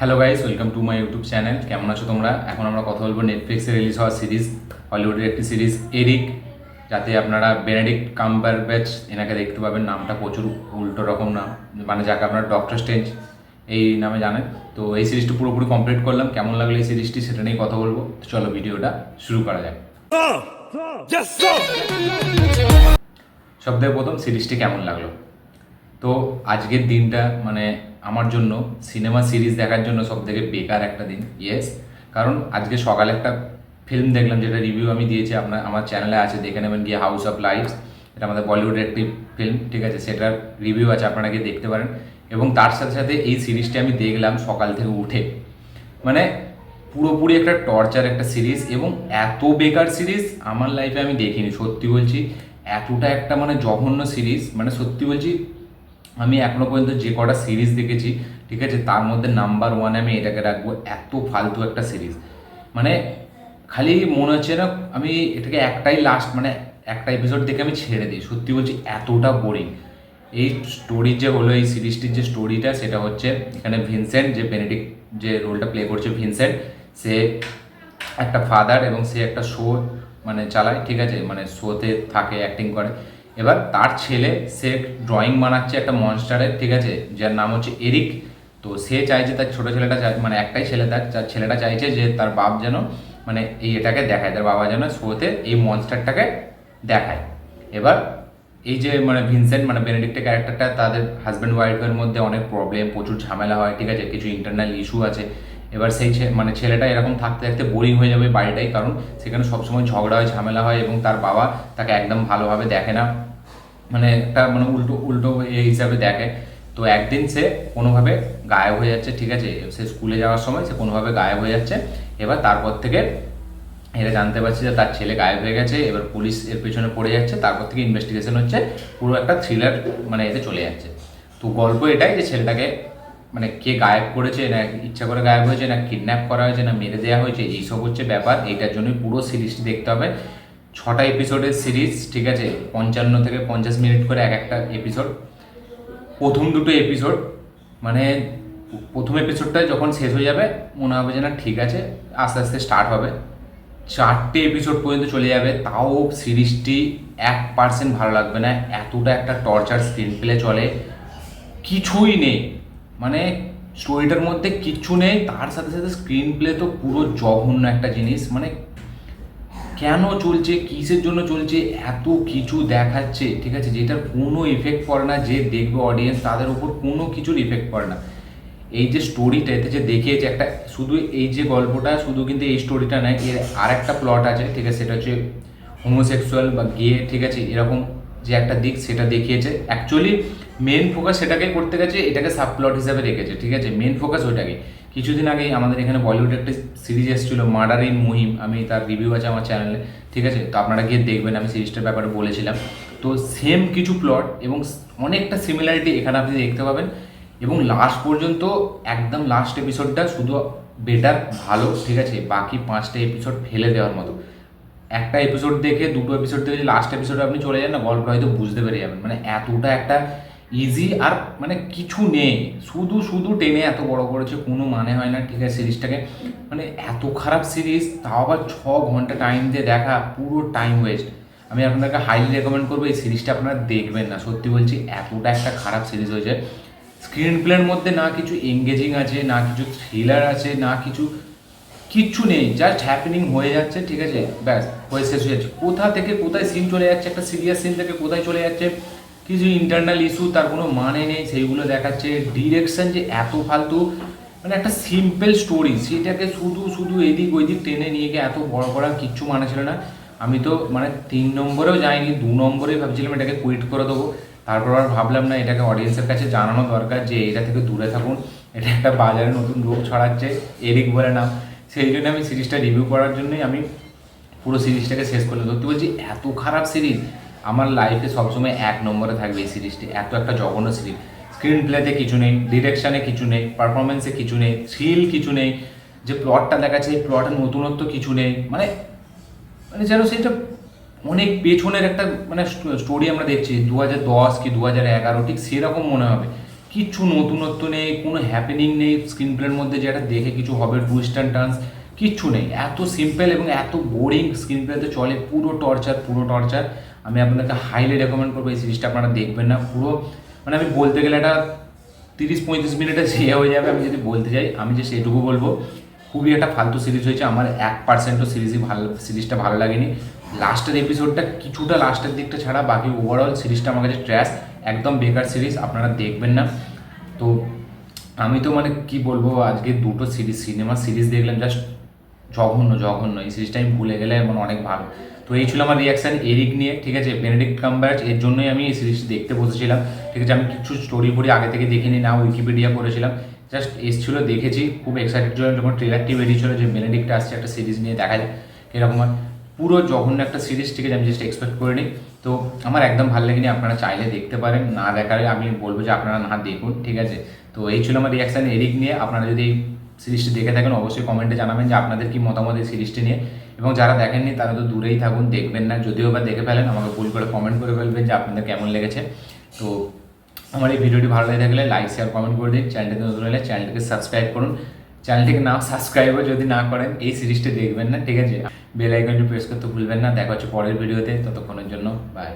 Hello guys welcome to my YouTube channel কেমন আছো তোমরা? এখন আমরা কথা বলব নেটফ্লিক্সে রিলিজ হওয়া সিরিজ হলিউডের একটি সিরিজ এরিক যাতে আপনারা বেনেডিক্ট কাম্বার ব্যাচ এনাকে দেখতে পাবেন। নামটা প্রচুর উল্টো রকম নাম। মানে যাকে আপনারা ডক্টর স্টেঞ্জ এই নামে জানেন। তো এই সিরিজটা পুরোপুরি কমপ্লিট করলাম। কেমন লাগল এই সিরিজটি সেটা নিয়ে কথা বলব। তো চলো ভিডিওটা শুরু করা যাক। Yes, sir! সব থেকে প্রথম সিরিজটি কেমন লাগল? তো আজকের দিনটা মানে আমার জন্য সিনেমা সিরিজ দেখার জন্য সব থেকে বেকার একটা দিন। ইয়েস কারণ আজকে সকালে একটা ফিল্ম দেখলাম, যেটা রিভিউ আমি দিয়েছি, আপনার, আমার চ্যানেলে আছে, দেখে নেবেন গিয়ে হাউস অফ লাইফস এটা আমাদের বলিউডের একটি ফিল্ম ঠিক আছে? সেটার রিভিউ আছে, আপনারা গিয়ে দেখতে পারেন। এবং তার সাথে সাথে এই সিরিজটি আমি দেখলাম সকাল থেকে উঠে। মানে পুরোপুরি একটা টর্চার একটা সিরিজ এবং এত বেকার সিরিজ আমার লাইফে আমি দেখিনি, সত্যি বলছি। এতটা একটা মানে জঘন্য সিরিজ মানে সত্যি বলছি আমি এখনও পর্যন্ত যে কটা সিরিজ দেখেছি, ঠিক আছে, তার মধ্যে নাম্বার ওয়ানে আমি এটাকে রাখব, এত ফালতু একটা সিরিজ মানে খালি মনে হচ্ছে না, আমি এটাকে একটাই লাস্ট মানে একটা এপিসোড দেখে আমি ছেড়ে দিই। সত্যি বলছি, এতটা বোরিং এই স্টোরির যে হলো, এই সিরিজটির যে স্টোরিটা সেটা হচ্ছে এখানে ভিনসেন্ট যে বেনেডিক যে রোলটা প্লে করছে ভিনসেন্ট সে একটা ফাদার এবং সে একটা শো মানে চালায়, ঠিক আছে মানে শোতে থাকে অ্যাক্টিং করে। এবার তার ছেলে সে ড্রয়িং বানাচ্ছে একটা মনস্টারের ঠিক আছে? যার নাম হচ্ছে এরিক তো সে চাইছে তার ছোটো ছেলেটা মানে একটাই ছেলে তার তার ছেলেটা চাইছে যে তার বাপ যেন মানে এই এটাকে দেখায়, তার বাবা যেন শোতে এই মনস্টারটাকে দেখায়। এবার এই যে মানে ভিনসেন্ট মানে বেনেডিক্টের ক্যারেক্টারটা তাদের হাজব্যান্ড ওয়াইফের মধ্যে অনেক প্রবলেম প্রচুর ঝামেলা হয়, ঠিক আছে? কিছু ইন্টারনাল ইস্যু আছে। এবার সেই মানে ছেলেটা এরকম থাকতে থাকতে বোরিং হয়ে যাবে বাড়িটাই, কারণ সেখানে সবসময় ঝগড়া হয়, ঝামেলা হয় এবং তার বাবা তাকে একদম ভালোভাবে দেখে না। মানে একটা মানে উল্টো উল্টো এ হিসাবে দেখে। তো একদিন সে কোনোভাবে গায়েব হয়ে যাচ্ছে, ঠিক আছে? সে স্কুলে যাওয়ার সময় সে কোনোভাবে গায়েব হয়ে যাচ্ছে। এবার তারপর থেকে এরা জানতে পারছে যে তার ছেলে গায়েব হয়ে গেছে, এবার পুলিশ এর পেছনে পড়ে যাচ্ছে। তারপর থেকে ইনভেস্টিগেশন হচ্ছে, পুরো একটা থ্রিলার মানে এতে চলে যাচ্ছে। তো গল্প এটাই যে ছেলেটাকে মানে কে গায়েব করেছে, না ইচ্ছা করে গায়েব হয়েছে, না কিডন্যাপ করা হয়েছে, না মেরে দেওয়া হয়েছে, এইসব হচ্ছে ব্যাপার। এইটার জন্যই পুরো সিরিজটি দেখতে হবে। ছটা এপিসোডের সিরিজ ঠিক আছে? পঞ্চান্ন থেকে পঞ্চাশ মিনিট করে এক একটা এপিসোড প্রথম দুটো এপিসোড মানে প্রথম এপিসোডটা যখন শেষ হয়ে যাবে, মনে হবে যে না, ঠিক আছে, আস্তে আস্তে স্টার্ট হবে। চারটে এপিসোড পর্যন্ত চলে যাবে, তাও সিরিজটি এক পার্সেন্ট ভালো লাগবে না। এতটা একটা টর্চার স্ক্রিন প্লে চলে। কিছুই নেই। মানে স্টোরিটার মধ্যে কিচ্ছু নেই, তার সাথে সাথে স্ক্রিন প্লে তো পুরো জঘন্য একটা জিনিস। মানে কেন চলছে, কিসের জন্য চলছে, এত কিছু দেখাচ্ছে, ঠিক আছে? যেটার কোনো ইফেক্ট পড়ে না, যে দেখবে অডিয়েন্স তাদের উপর কোনো কিছুর ইফেক্ট পড়ে না। এই যে স্টোরিটা এতে যে দেখিয়েছে একটা, শুধু এই যে গল্পটা, শুধু কিন্তু এই স্টোরিটা নয়, এর আর একটা প্লট আছে, ঠিক আছে? সেটা হচ্ছে হোমোসেক্সুয়াল বা গে ঠিক আছে? এরকম যে একটা দিক, সেটা দেখিয়েছে। অ্যাকচুয়ালি মেন ফোকাস সেটাকে করতে গেছে, এটাকে সাব প্লট হিসাবে রেখেছে, ঠিক আছে? মেন ফোকাস ওইটাকে। কিছুদিন আগেই আমাদের এখানে বলিউডে একটা সিরিজ এসেছিল মার্ডার ইন মুহিম আমি তার রিভিউ আছে আমার চ্যানেলে ঠিক আছে? তো আপনারা গিয়ে দেখবেন, আমি সিরিজটার ব্যাপারে বলেছিলাম। তো সেম কিছু প্লট এবং অনেকটা সিমিলারিটি এখানে আপনি দেখতে পাবেন এবং লাস্ট পর্যন্ত, একদম লাস্ট এপিসোডটা শুধু বেটার, ভালো, ঠিক আছে? বাকি পাঁচটা এপিসোড ফেলে দেওয়ার মতো। একটা এপিসোড দেখে, দুটো এপিসোড দেখে লাস্ট এপিসোডে আপনি চলে যান না, গল্পটা হয়তো বুঝতে পেরে যাবেন। মানে এতটা একটা ইজি আর মানে কিছু নেই। শুধু শুধু টেনে এত বড় করেছে, কোনো মানে হয় না, ঠিক আছে, সিরিজটাকে। মানে এত খারাপ সিরিজ, তাও আবার ছ ঘণ্টা টাইম দিয়ে দেখা, পুরো টাইম ওয়েস্ট আমি আপনাকে হাইলি রেকমেন্ড করব, এই সিরিজটা আপনারা দেখবেন না। সত্যি বলছি, এতটা একটা খারাপ সিরিজ হয়েছে। স্ক্রিন প্লের মধ্যে না কিছু এঙ্গেজিং আছে, না কিছু থ্রিলার আছে, না কিছু, কিচ্ছু নেই। জাস্ট হ্যাপেনিং হয়ে যাচ্ছে, ঠিক আছে, ব্যাস, হয়ে শেষ হয়ে যাচ্ছে। কোথা থেকে কোথায় সিন চলে যাচ্ছে, একটা সিরিয়াস সিন থেকে কোথায় চলে যাচ্ছে কিছু ইন্টারনাল ইস্যু তার কোনো মানে নেই, সেইগুলো দেখাচ্ছে। ডিরেকশন যে এত ফালতু মানে একটা সিম্পল স্টোরি সেটাকে শুধু শুধু এদিক ওইদিক টেনে নিয়ে গিয়ে এত বড় করার কিচ্ছু মানে ছিল না। আমি তো মানে তিন নম্বরেও যাইনি, দু নম্বরে ভাবছিলাম এটাকে কুইট করে দেবো। তারপর আর ভাবলাম না, এটাকে অডিয়েন্সের কাছে জানানো দরকার যে এটা থেকে দূরে থাকুন। এটা একটা বাজারে নতুন রোগ ছড়াচ্ছে, এরিক বলে নাম। সেই জন্য আমি সিরিজটা রিভিউ করার জন্যই আমি পুরো সিরিজটাকে শেষ করলাম। সত্যি বলছি, এত খারাপ সিরিজ আমার লাইফে সবসময় এক নম্বরে থাকবে এই সিরিজটি এত একটা জঘন্য সিরিজ স্ক্রিন প্লেতে কিছু নেই ডিরেকশানে কিছু নেই পারফরমেন্সে কিছু নেই থ্রিল কিছু নেই, যে প্লটটা দেখাচ্ছে এই প্লটের নতুনত্ব কিছু নেই। মানে মানে যেন সেটা অনেক পেছনের একটা মানে স্টোরি আমরা দেখছি দু হাজার দশ কি দু হাজার এগারো, ঠিক সেরকম মনে হবে। কিচ্ছু নতুনত্ব নেই, কোনো হ্যাপেনিং নেই স্ক্রিন প্লের মধ্যে যেটা দেখে কিছু হবে টুইস্ট অ্যান্ড কিচ্ছু নেই। এত সিম্পল এবং এত বোরিং স্ক্রিন প্লেতে চলে, পুরো টর্চার পুরো টর্চার আমি আপনাদেরকে হাইলি রেকমেন্ড করব এই সিরিজটা আপনারা দেখবেন না, পুরো মানে আমি বলতে গেলে এটা তিরিশ পঁয়ত্রিশ মিনিটে শেষ হয়ে যাবে, আমি যদি বলতে যাই, আমি যে সেটুকু বলব। খুবই একটা ফালতু সিরিজ হয়েছে, আমার এক পার্সেন্টও সিরিজই ভালো সিরিজটা ভালো লাগেনি। লাস্টের এপিসোডটা কিছুটা লাস্টের দিকটা ছাড়া, বাকি ওভারঅল সিরিজটা আমার কাছে ট্র্যাশ একদম বেকার সিরিজ আপনারা দেখবেন না। তো আমি তো মানে কি বলব, আজকে দুটো সিরিজ সিনেমা সিরিজ দেখলাম জাস্ট জঘন্য জঘন্য। এই সিরিজটা আমি ভুলে গেলে মানে অনেক ভালো। তো এই ছিল আমার রিয়াকশান এরিক নিয়ে, ঠিক আছে? বেনেডিক্ট কাম্বার্চ এর জন্যই আমি এই সিরিজটি দেখতে বসেছিলাম। ঠিক আছে, আমি কিছু স্টোরি পড়ি আগে থেকে দেখিনি না উইকিপিডিয়া করেছিলাম। জাস্ট এসেছিল, দেখেছি, খুব এক্সাইটেড ছিল। যখন ট্রেলারটি বেরিয়েছিল যে বেনেডিক্ট আসছে একটা সিরিজ নিয়ে দেখা যায় কীরকম হয়? পুরো জঘন্য একটা সিরিজ ঠিক আছে? আমি জাস্ট এক্সপেক্ট করিনি। তো আমার একদম ভালো লাগেনি, আপনারা চাইলে দেখতে পারেন, না দেখালে আমি বলব যে আপনারা না দেখুন, ঠিক আছে? তো এই ছিল আমার রিয়াকশান এরিক নিয়ে। আপনারা যদি সিরিজটি দেখে থাকেন, অবশ্যই কমেন্টে জানাবেন যে আপনাদের কি মতামত এই সিরিজটি নিয়ে। এবং যারা দেখেননি, তারা তো দূরেই থাকুন, দেখবেন না, যদিও বা দেখে ফেলেন, আমাকে ভুল করে কমেন্ট করে ফেলবেন যে আপনাদের কেমন লেগেছে। তো আমার এই ভিডিওটি ভালো লেগে থাকলে লাইক শেয়ার কমেন্ট করে দিন। চ্যানেলটিতে নতুন হলে চ্যানেলটিকে সাবস্ক্রাইব করুন। চ্যানেলটিকে না সাবস্ক্রাইবও যদি না করেন, এই সিরিজটি দেখবেন না, ঠিক আছে? বেল আইকনটি প্রেস করতে ভুলবেন না। দেখা হচ্ছে পরের ভিডিওতে। ততক্ষণের জন্য বাই